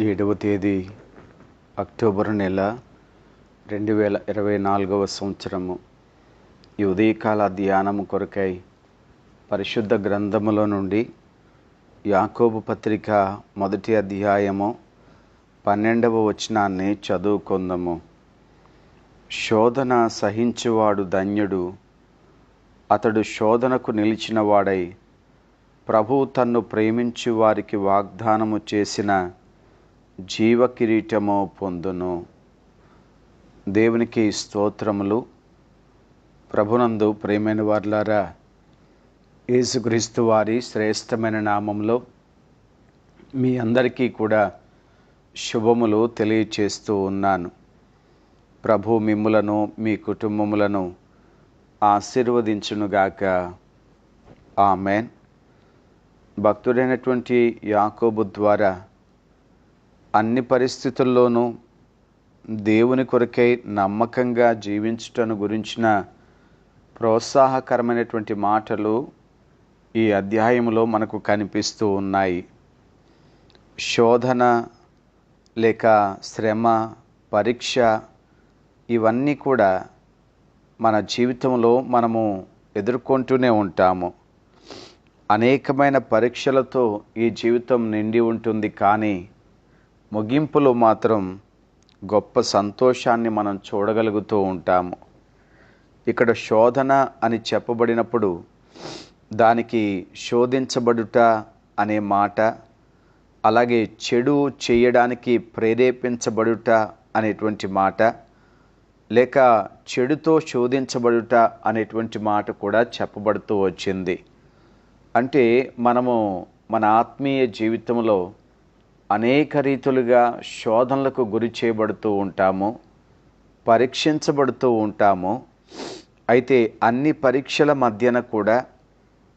ఏడవ తేదీ అక్టోబర్ నెల రెండు వేల ఇరవై నాలుగవ సంవత్సరము. ఈ ఉదయకాల ధ్యానము కొరకై పరిశుద్ధ గ్రంథములో నుండి యాకోబు పత్రిక మొదటి అధ్యాయము పన్నెండవ వచనాన్ని చదువుకుందాము. శోధన సహించువాడు ధన్యుడు అతడు శోధనకు నిలిచిన వాడై ప్రభువు తన్ను ప్రేమించు వారికి వాగ్దానము చేసిన జీవ కిరీటము పొందును. దేవునికి స్తోత్రములు. ప్రభునందు ప్రేమైన వార్లారా యేసుక్రీస్తు వారి శ్రేష్టమైన నామంలో మీ అందరికీ కూడా శుభములు తెలియచేస్తూ ఉన్నాను. ప్రభు మిమ్ములను మీ కుటుంబములను ఆశీర్వదించునుగాక. ఆమెన్. భక్తుడైనటువంటి యాకోబు ద్వారా అన్ని పరిస్థితుల్లోనూ దేవుని కొరకై నమ్మకంగా జీవించుటను గురించిన ప్రోత్సాహకరమైనటువంటి మాటలు ఈ అధ్యాయంలో మనకు కనిపిస్తూ ఉన్నాయి. శోధన లేక శ్రమ పరీక్ష ఇవన్నీ కూడా మన జీవితంలో మనము ఎదుర్కొంటూనే ఉంటాము. అనేకమైన పరీక్షలతో ఈ జీవితం నిండి ఉంటుంది కానీ ముగింపులో మాత్రం గొప్ప సంతోషాన్ని మనం చూడగలుగుతూ ఉంటాము. ఇక్కడ శోధన అని చెప్పబడినప్పుడు దానికి శోధించబడుట అనే మాట అలాగే చెడు చేయడానికి ప్రేరేపించబడుట అనేటువంటి మాట లేక చెడుతో శోధించబడుట అనేటువంటి మాట కూడా చెప్పబడుతూ వచ్చింది. అంటే మనము మన ఆత్మీయ జీవితంలో అనేక రీతులుగా శోధనలకు గురి చేయబడుతూ ఉంటాము పరీక్షించబడుతూ ఉంటాము. అయితే అన్ని పరీక్షల మధ్యన కూడా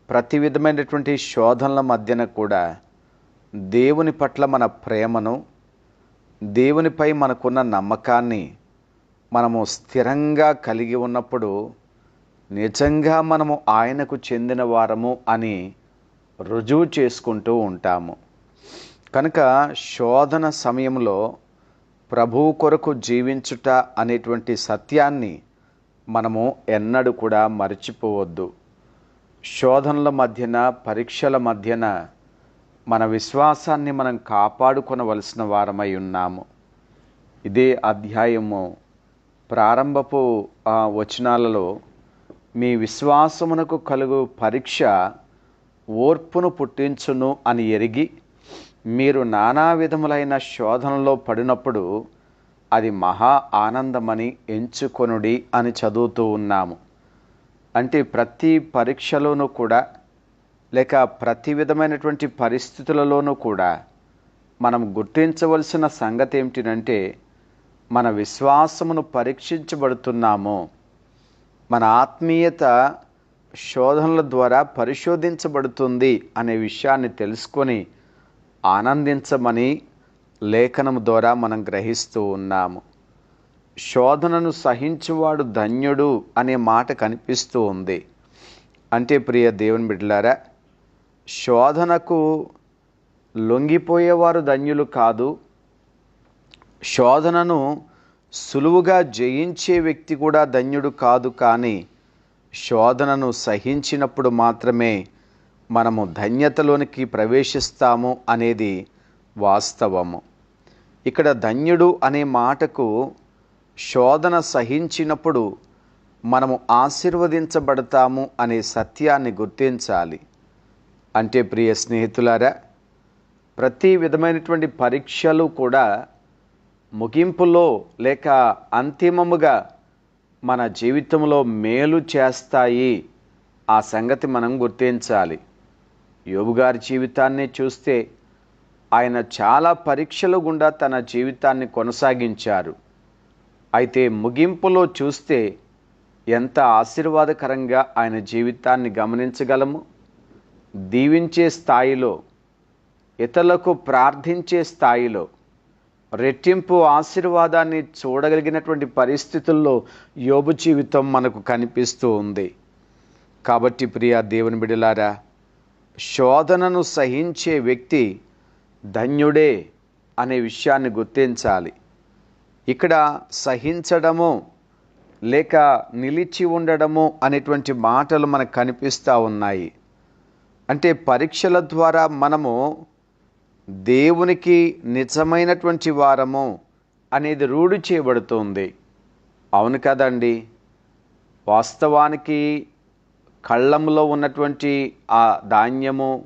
ప్రతి విధమైనటువంటి శోధనల మధ్యన కూడా దేవుని పట్ల మన ప్రేమను దేవునిపై మనకున్న నమ్మకాన్ని మనము స్థిరంగా కలిగి ఉన్నప్పుడు నిజంగా మనము ఆయనకు చెందిన వారము అని రుజువు చేసుకుంటూ ఉంటాము. కనుక శోధన సమయంలో ప్రభువు కొరకు జీవించుట అనేటువంటి సత్యాన్ని మనము ఎన్నడూ కూడా మర్చిపోవద్దు. శోధనల మధ్యన పరీక్షల మధ్యన మన విశ్వాసాన్ని మనం కాపాడుకొనవలసిన వారమై ఉన్నాము. ఇదే అధ్యాయము ప్రారంభపు వచనాలలో మీ విశ్వాసమునకు కలుగు పరీక్ష ఓర్పును పుట్టించును అని ఎరిగి మీరు నానా విధములైన శోధనలో పడినప్పుడు అది మహా ఆనందమని ఎంచుకొనుడి అని చదువుతూ ఉన్నాము. అంటే ప్రతి పరీక్షలోనూ కూడా లేక ప్రతి విధమైనటువంటి పరిస్థితులలోనూ కూడా మనం గుర్తించవలసిన సంగతి ఏమిటంటే మన విశ్వాసమును పరీక్షించబడుతున్నాము. మన ఆత్మీయత శోధనల ద్వారా పరిశోధించబడుతుంది అనే విషయాన్ని తెలుసుకొని ఆనందించమని లేఖనం ద్వారా మనం గ్రహిస్తూ ఉన్నాము. శోధనను సహించువాడు ధన్యుడు అనే మాట కనిపిస్తూ ఉంది. అంటే ప్రియ దేవుని బిడ్డలారా శోధనకు లొంగిపోయేవారు ధన్యులు కాదు. శోధనను సులువుగా జయించే వ్యక్తి కూడా ధన్యుడు కాదు కానీ శోధనను సహించినప్పుడు మాత్రమే మనము ధన్యతలోనికి ప్రవేశిస్తాము అనేది వాస్తవము. ఇక్కడ ధన్యుడు అనే మాటకు శోధన సహించినప్పుడు మనము ఆశీర్వదించబడతాము అనే సత్యాన్ని గుర్తించాలి. అంటే ప్రియ స్నేహితులారా ప్రతి విధమైనటువంటి పరీక్షలు కూడా ముగింపులో లేక అంతిమముగా మన జీవితంలో మేలు చేస్తాయి. ఆ సంగతి మనం గుర్తించాలి. యోబు గారి జీవితాన్ని చూస్తే ఆయన చాలా పరీక్షల గుండా తన జీవితాన్ని కొనసాగించారు. అయితే ముగింపులో చూస్తే ఎంత ఆశీర్వాదకరంగా ఆయన జీవితాన్ని గమనించగలము? దీవించే స్థాయిలో ఇతరులకు ప్రార్థించే స్థాయిలో రెట్టింపు ఆశీర్వాదాన్ని చూడగలిగినటువంటి పరిస్థితుల్లో యోబు జీవితం మనకు కనిపిస్తూ ఉంది. కాబట్టి ప్రియ దేవుని బిడలారా శోధనను సహించే వ్యక్తి ధన్యుడే అనే విషయాన్ని గుర్తించాలి. ఇక్కడ సహించడము లేక నిలిచి ఉండడము అనేటువంటి మాటలు మనకు కనిపిస్తూ ఉన్నాయి. అంటే పరీక్షల ద్వారా మనము దేవునికి నిజమైనటువంటి వారము అనేది రూఢి చేయబడుతుంది. అవును కదండి. వాస్తవానికి కళ్ళంలో ఉన్నటువంటి ఆ ధాన్యము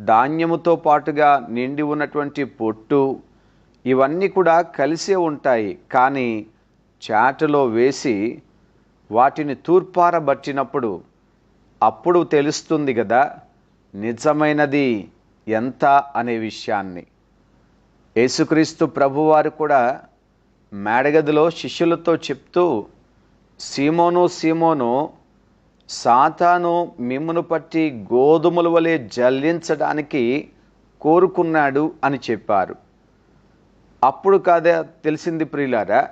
ధాన్యముతో పాటుగా నిండి ఉన్నటువంటి పొట్టు ఇవన్నీ కూడా కలిసే ఉంటాయి. కానీ చాటలో వేసి వాటిని తూర్పారబట్టినప్పుడు అప్పుడు తెలుస్తుంది కదా నిజమైనది ఎంత అనే విషయాన్ని. యేసుక్రీస్తు ప్రభువారు కూడా మేడగదిలో శిష్యులతో చెప్తూ సీమోను సీమోను సాతాను మిమ్మును పట్టి గోధుమల వలె జల్లించడానికి కోరుకున్నాడు అని చెప్పారు. అప్పుడు కాదే తెలిసింది ప్రియులారా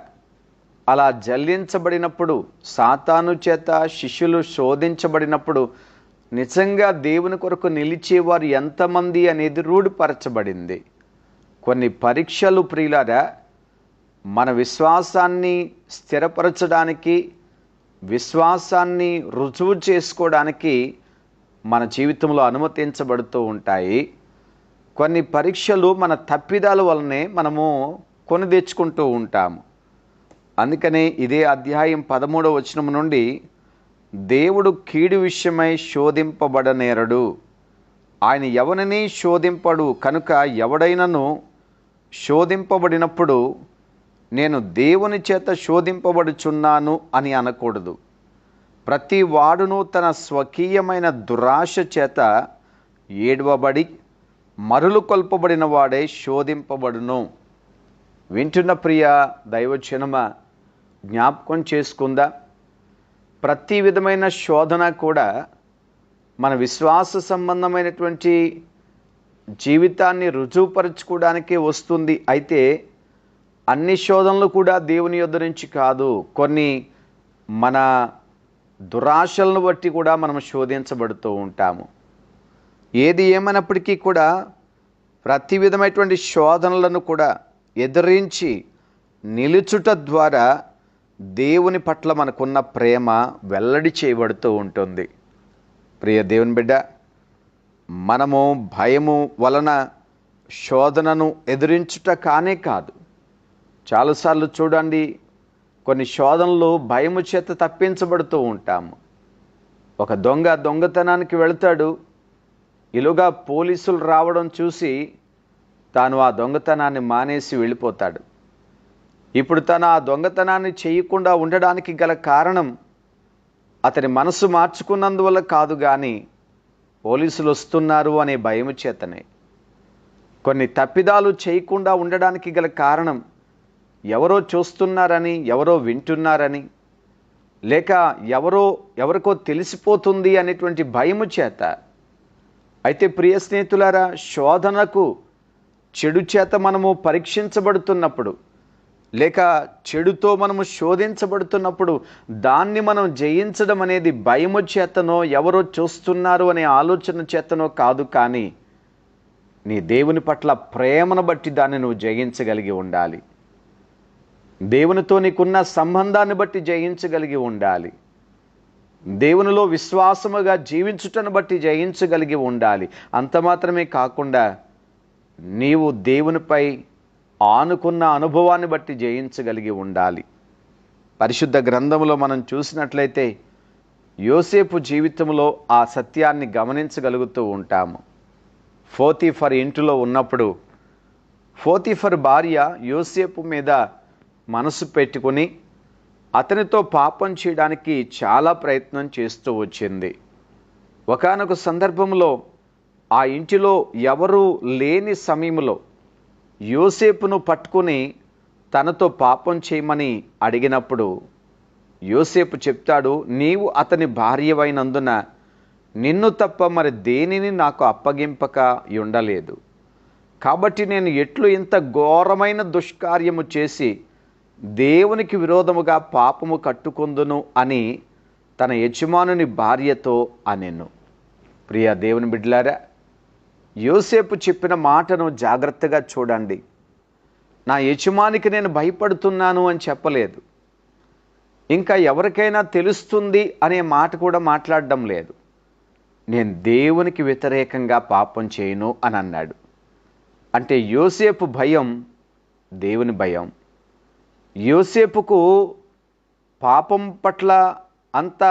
అలా జల్లించబడినప్పుడు సాతాను చేత శిష్యులు శోధించబడినప్పుడు నిజంగా దేవుని కొరకు నిలిచేవారు ఎంతమంది అనేది రూఢిపరచబడింది. కొన్ని పరీక్షలు ప్రియులారా మన విశ్వాసాన్ని స్థిరపరచడానికి విశ్వాసాన్ని రుజువు చేసుకోవడానికి మన జీవితంలో అనుమతించబడుతూ ఉంటాయి. కొన్ని పరీక్షలు మన తప్పిదాల వలనే మనము కొని తెచ్చుకుంటూ ఉంటాము. అందుకనే ఇదే అధ్యాయం పదమూడవ వచనం నుండి దేవుడు కీడు విషయమై శోధింపబడనేరడు. ఆయన ఎవరిని శోధింపడు కనుక ఎవడైనను శోధింపబడినప్పుడు నేను దేవుని చేత శోధింపబడుచున్నాను అని అనకూడదు. ప్రతి వాడును తన స్వకీయమైన దురాశ చేత ఏడవబడి మరులు కొల్పబడిన వాడే శోధింపబడును. వింటున్న ప్రియ దైవచనమ జ్ఞాపకం చేసుకుందా? ప్రతి విధమైన శోధన కూడా మన విశ్వాస సంబంధమైనటువంటి జీవితాన్ని రుజువుపరచుకోవడానికి వస్తుంది. అయితే అన్ని శోధనలు కూడా దేవుని యొద్ద నుంచి కాదు కొన్ని మన దురాశలను బట్టి కూడా మనం శోధించబడుతూ ఉంటాము. ఏది ఏమైనప్పటికీ కూడా ప్రతి విధమైనటువంటి శోధనలను కూడా ఎదిరించి నిలుచుట ద్వారా దేవుని పట్ల మనకున్న ప్రేమ వెల్లడి చేయబడుతూ ఉంటుంది. ప్రియ దేవుని బిడ్డ మనము భయము వలన శోధనను ఎదిరించుట కానే కాదు. చాలాసార్లు చూడండి కొన్ని శోధనలు భయము చేత తప్పించబడుతూ ఉంటాము. ఒక దొంగ దొంగతనానికి వెళతాడు. ఇలుగా పోలీసులు రావడం చూసి తాను ఆ దొంగతనాన్ని మానేసి వెళ్ళిపోతాడు. ఇప్పుడు తను ఆ దొంగతనాన్ని చేయకుండా ఉండడానికి గల కారణం అతని మనసు మార్చుకున్నందువల్ల కాదు కానీ పోలీసులు వస్తున్నారు అనే భయము చేతనే. కొన్ని తప్పిదాలు చేయకుండా ఉండడానికి గల కారణం ఎవరో చూస్తున్నారని ఎవరో వింటున్నారని లేక ఎవరో ఎవరికో తెలిసిపోతుంది అనేటువంటి భయము చేత అయితే ప్రియ స్నేహితులారా శోధనకు చెడు చేత మనము పరీక్షించబడుతున్నప్పుడు లేక చెడుతో మనము శోధించబడుతున్నప్పుడు దాన్ని మనం జయించడం అనేది భయము చేతనో ఎవరో చూస్తున్నారు అనే ఆలోచన చేతనో కాదు కానీ నీ దేవుని పట్ల ప్రేమను బట్టి దాన్ని నువ్వు జయించగలిగి ఉండాలి. దేవునితో నీకున్న సంబంధాన్ని బట్టి జయించగలిగి ఉండాలి. దేవునిలో విశ్వాసముగా జీవించుటను బట్టి జయించగలిగి ఉండాలి. అంత మాత్రమే కాకుండా నీవు దేవునిపై ఆనుకున్న అనుభవాన్ని బట్టి జయించగలిగి ఉండాలి. పరిశుద్ధ గ్రంథంలో మనం చూసినట్లయితే యోసేపు జీవితంలో ఆ సత్యాన్ని గమనించగలుగుతూ ఉంటాము. ఫోతిఫర్ ఇంటిలో ఉన్నప్పుడు ఫోతిఫర్ భార్య యోసేపు మీద మనసు పెట్టుకుని అతనితో పాపం చేయడానికి చాలా ప్రయత్నం చేస్తూ వచ్చింది. ఒకానొక సందర్భంలో ఆ ఇంటిలో ఎవరూ లేని సమయంలో యోసేపును పట్టుకుని తనతో పాపం చేయమని అడిగినప్పుడు యోసేపు చెప్తాడు నీవు అతని భార్యవైనందున నిన్ను తప్ప మరి దేనిని నాకు అప్పగింపక ఉండలేదు. కాబట్టి నేను ఎట్లు ఇంత ఘోరమైన దుష్కార్యము చేసి దేవునికి విరోధముగా పాపము కట్టుకుందును అని తన యజమానుని భార్యతో అనెను. ప్రియ దేవుని బిడ్డలారా యోసేపు చెప్పిన మాటను జాగ్రత్తగా చూడండి. నా యజమానికి నేను భయపడుతున్నాను అని చెప్పలేదు. ఇంకా ఎవరికైనా తెలుస్తుంది అనే మాట కూడా మాట్లాడడం లేదు. నేను దేవునికి వ్యతిరేకంగా పాపం చేయను అని అన్నాడు. అంటే యోసేపు భయం దేవుని భయం. యోసేపుకు పాపం పట్ల అంత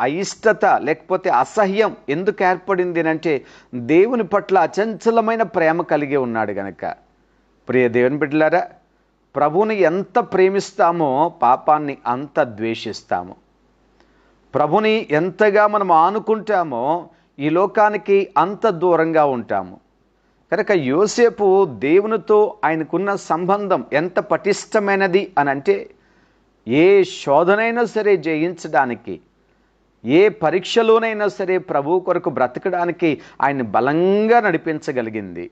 అయిష్టత లేకపోతే అసహ్యం ఎందుకు ఏర్పడింది అంటే దేవుని పట్ల అచంచలమైన ప్రేమ కలిగి ఉన్నాడు గనక. ప్రియ దేవుని బిడ్డలారా ప్రభువుని ఎంత ప్రేమిస్తామో పాపాన్ని అంత ద్వేషిస్తాము. ప్రభుని ఎంతగా మనం ఆనుకుంటామో ఈ లోకానికి అంత దూరంగా ఉంటాము. కనుక యోసేపు దేవునితో ఆయనకున్న సంబంధం ఎంత పటిష్టమైనది అని అంటే ఏ శోధనైనా సరే జయించడానికి ఏ పరీక్షలోనైనా సరే ప్రభు కొరకు బ్రతకడానికి ఆయన బలంగా నడిపించగలిగింది.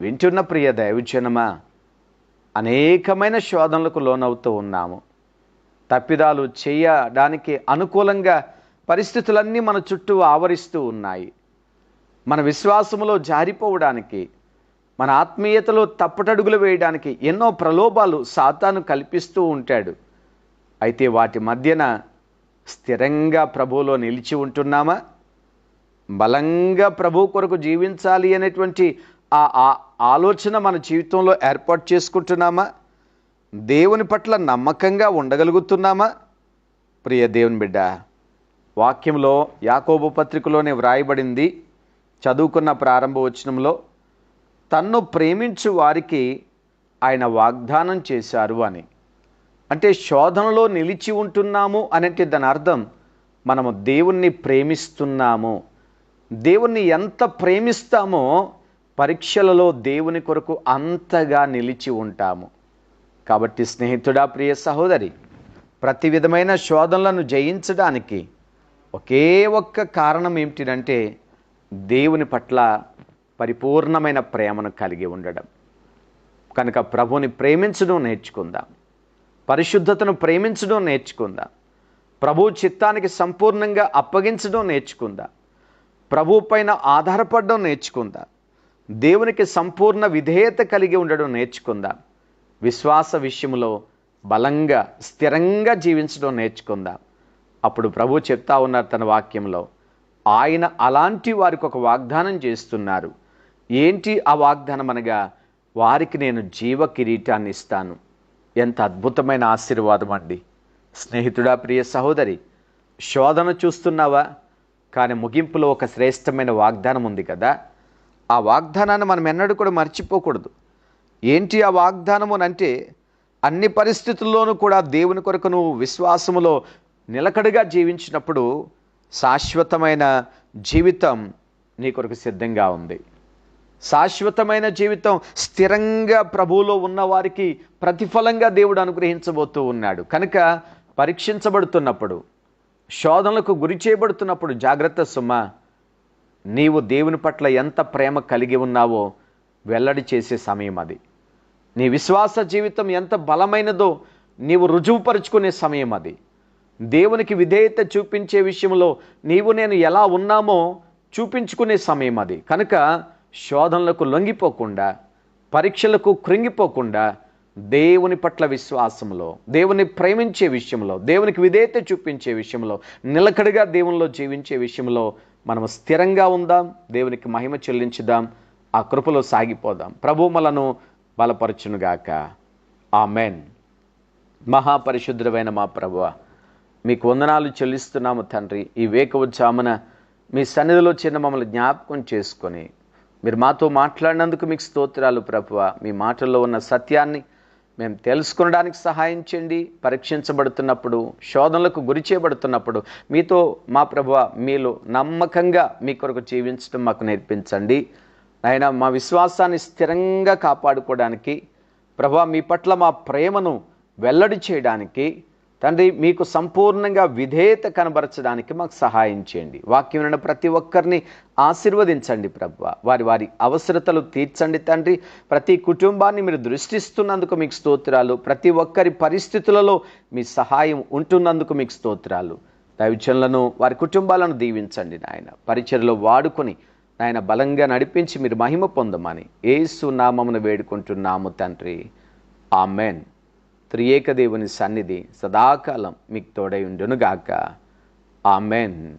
వింటున్న ప్రియ దైవజనమా అనేకమైన శోధనలకు లోనవుతూ ఉన్నాము. తప్పిదాలు చేయడానికి అనుకూలంగా పరిస్థితులన్నీ మన చుట్టూ ఆవరిస్తూ ఉన్నాయి. మన విశ్వాసములో జారిపోవడానికి మన ఆత్మీయతలో తప్పటడుగులు వేయడానికి ఎన్నో ప్రలోభాలు సాతాను కల్పిస్తూ ఉంటాడు. అయితే వాటి మధ్యన స్థిరంగా ప్రభువులో నిలిచి ఉంటున్నామా? బలంగా ప్రభు కొరకు జీవించాలి అనేటువంటి ఆ ఆ- ఆలోచన మన జీవితంలో ఏర్పాటు చేసుకుంటున్నామా? దేవుని పట్ల నమ్మకంగా ఉండగలుగుతున్నామా? ప్రియ దేవుని బిడ్డ వాక్యంలో యాకోబు పత్రికలోనే వ్రాయబడింది చదువుకున్న ప్రారంభ వచనంలో తన్ను ప్రేమించు వారికి ఆయన వాగ్దానం చేశారు అని. అంటే శోధనలో నిలిచి ఉంటున్నాము అనేది దాని అర్థం మనము దేవుణ్ణి ప్రేమిస్తున్నాము. దేవుణ్ణి ఎంత ప్రేమిస్తామో పరీక్షలలో దేవుని కొరకు అంతగా నిలిచి ఉంటాము. కాబట్టి స్నేహితుడా ప్రియ సహోదరి ప్రతి విధమైన శోధనలను జయించడానికి ఒకే ఒక్క కారణం ఏమిటిదంటే దేవుని పట్ల పరిపూర్ణమైన ప్రేమను కలిగి ఉండడం. కనుక ప్రభుని ప్రేమించడం నేర్చుకుందాం. పరిశుద్ధతను ప్రేమించడం నేర్చుకుందాం. ప్రభు చిత్తానికి సంపూర్ణంగా అప్పగించడం నేర్చుకుందాం. ప్రభు పైన ఆధారపడడం నేర్చుకుందాం. దేవునికి సంపూర్ణ విధేయత కలిగి ఉండడం నేర్చుకుందాం. విశ్వాస విషయంలో బలంగా స్థిరంగా జీవించడం నేర్చుకుందాం. అప్పుడు ప్రభు చెప్తా ఉన్నారు తన వాక్యంలో ఆయన అలాంటి వారికి ఒక వాగ్దానం చేస్తున్నారు. ఏంటి ఆ వాగ్దానం అనగా వారికి నేను జీవ కిరీటాన్ని ఇస్తాను. ఎంత అద్భుతమైన ఆశీర్వాదం అండి. స్నేహితుడా ప్రియ సహోదరి శోధన చూస్తున్నావా? కానీ ముగింపులో ఒక శ్రేష్టమైన వాగ్దానం ఉంది కదా. ఆ వాగ్దానాన్ని మనం ఎన్నడూ కూడా మర్చిపోకూడదు. ఏంటి ఆ వాగ్దానము అంటే అన్ని పరిస్థితుల్లోనూ కూడా దేవుని కొరకు నువ్వు విశ్వాసములో నిలకడగా జీవించినప్పుడు శాశ్వతమైన జీవితం నీ కొరకు సిద్ధంగా ఉంది. శాశ్వతమైన జీవితం స్థిరంగా ప్రభువులో ఉన్నవారికి ప్రతిఫలంగా దేవుడు అనుగ్రహించబోతూ ఉన్నాడు. కనుక పరీక్షించబడుతున్నప్పుడు శోధనలకు గురి చేయబడుతున్నప్పుడు జాగ్రత్త సుమ నీవు దేవుని పట్ల ఎంత ప్రేమ కలిగి ఉన్నావో వెల్లడి చేసే సమయం అది. నీ విశ్వాస జీవితం ఎంత బలమైనదో నీవు రుజువుపరుచుకునే సమయం అది. దేవునికి విధేయత చూపించే విషయంలో నీవు నేను ఎలా ఉన్నామో చూపించుకునే సమయం అది. కనుక శోధనలకు లొంగిపోకుండా పరీక్షలకు కృంగిపోకుండా దేవుని పట్ల విశ్వాసంలో దేవుని ప్రేమించే విషయంలో దేవునికి విధేయత చూపించే విషయంలో నిలకడగా దేవునిలో జీవించే విషయంలో మనం స్థిరంగా ఉందాం దేవునికి మహిమ చెల్లించుదాం ఆ కృపలో సాగిపోదాం. ప్రభుమలను బలపరచునుగాక. ఆమెన్. మహాపరిశుద్ధుడమైన మా ప్రభువ మీకు వందనాలు చెల్లిస్తున్నాము తండ్రి. ఈ వేకవచ్చామన మీ సన్నిధిలో చిన్న మమ్మల్ని జ్ఞాపకం చేసుకొని మీరు మాతో మాట్లాడినందుకు మీకు స్తోత్రాలు ప్రభువ. మీ మాటల్లో ఉన్న సత్యాన్ని మేము తెలుసుకునడానికి సహాయం చేయండి. పరీక్షించబడుతున్నప్పుడు శోధనలకు గురి చేయబడుతున్నప్పుడు మీతో మా ప్రభువ మీలో నమ్మకంగా మీ కొరకు జీవించడం మాకు నేర్పించండి. ఆయన మా విశ్వాసాన్ని స్థిరంగా కాపాడుకోవడానికి ప్రభా మీ పట్ల మా ప్రేమను వెల్లడి చేయడానికి తండ్రి మీకు సంపూర్ణంగా విధేయత కనబరచడానికి మాకు సహాయం చేయండి. వాక్యం విన్న ప్రతి ఒక్కరిని ఆశీర్వదించండి ప్రభు. వారి వారి అవసరతలు తీర్చండి తండ్రి. ప్రతి కుటుంబాన్ని మీరు దృష్టిస్తున్నందుకు మీకు స్తోత్రాలు. ప్రతి ఒక్కరి పరిస్థితులలో మీ సహాయం ఉంటున్నందుకు మీకు స్తోత్రాలు. దైవచనులను వారి కుటుంబాలను దీవించండి నాయన. పరిచయలో వాడుకొని నాయన బలంగా నడిపించి మీరు మహిమ పొందమని ఏసు నామమును వేడుకుంటున్నాము తండ్రి. ఆమెన్. త్రియేక దేవుని సన్నిధి సదాకాలం మీకు తోడై ఉండునుగాక. ఆమెన్.